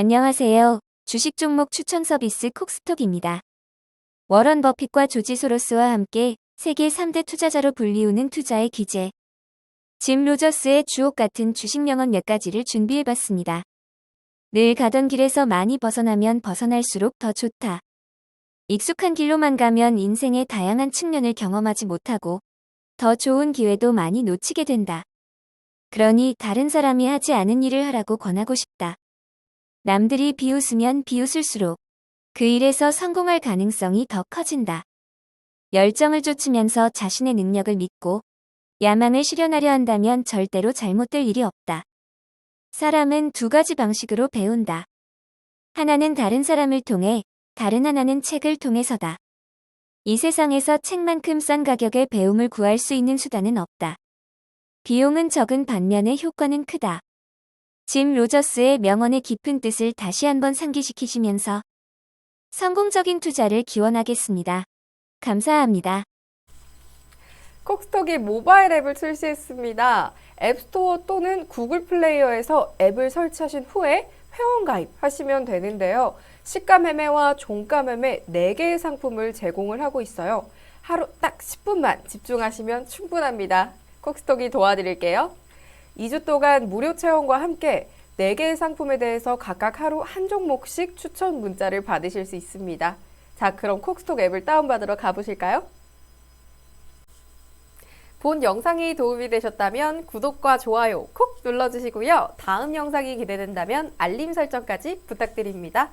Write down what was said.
안녕하세요. 주식 종목 추천 서비스 콕스톡입니다. 워런 버핏과 조지 소로스와 함께 세계 3대 투자자로 불리우는 투자의 기재. 짐 로저스의 주옥 같은 주식 명언 몇 가지를 준비해봤습니다. 늘 가던 길에서 많이 벗어나면 벗어날수록 더 좋다. 익숙한 길로만 가면 인생의 다양한 측면을 경험하지 못하고 더 좋은 기회도 많이 놓치게 된다. 그러니 다른 사람이 하지 않은 일을 하라고 권하고 싶다. 남들이 비웃으면 비웃을수록 그 일에서 성공할 가능성이 더 커진다. 열정을 쫓으면서 자신의 능력을 믿고 야망을 실현하려 한다면 절대로 잘못될 일이 없다. 사람은 두 가지 방식으로 배운다. 하나는 다른 사람을 통해, 다른 하나는 책을 통해서다. 이 세상에서 책만큼 싼 가격에 배움을 구할 수 있는 수단은 없다. 비용은 적은 반면에 효과는 크다. 짐 로저스의 명언의 깊은 뜻을 다시 한번 상기시키시면서 성공적인 투자를 기원하겠습니다. 감사합니다. 콕스톡이 모바일 앱을 출시했습니다. 앱스토어 또는 구글 플레이어에서 앱을 설치하신 후에 회원 가입하시면 되는데요. 시가 매매와 종가 매매 4개의 상품을 제공을 하고 있어요. 하루 딱 10분만 집중하시면 충분합니다. 콕스톡이 도와드릴게요. 2주 동안 무료 체험과 함께 4개의 상품에 대해서 각각 하루 한 종목씩 추천 문자를 받으실 수 있습니다. 자, 그럼 콕스톡 앱을 다운받으러 가보실까요? 본 영상이 도움이 되셨다면 구독과 좋아요 콕 눌러주시고요. 다음 영상이 기대된다면 알림 설정까지 부탁드립니다.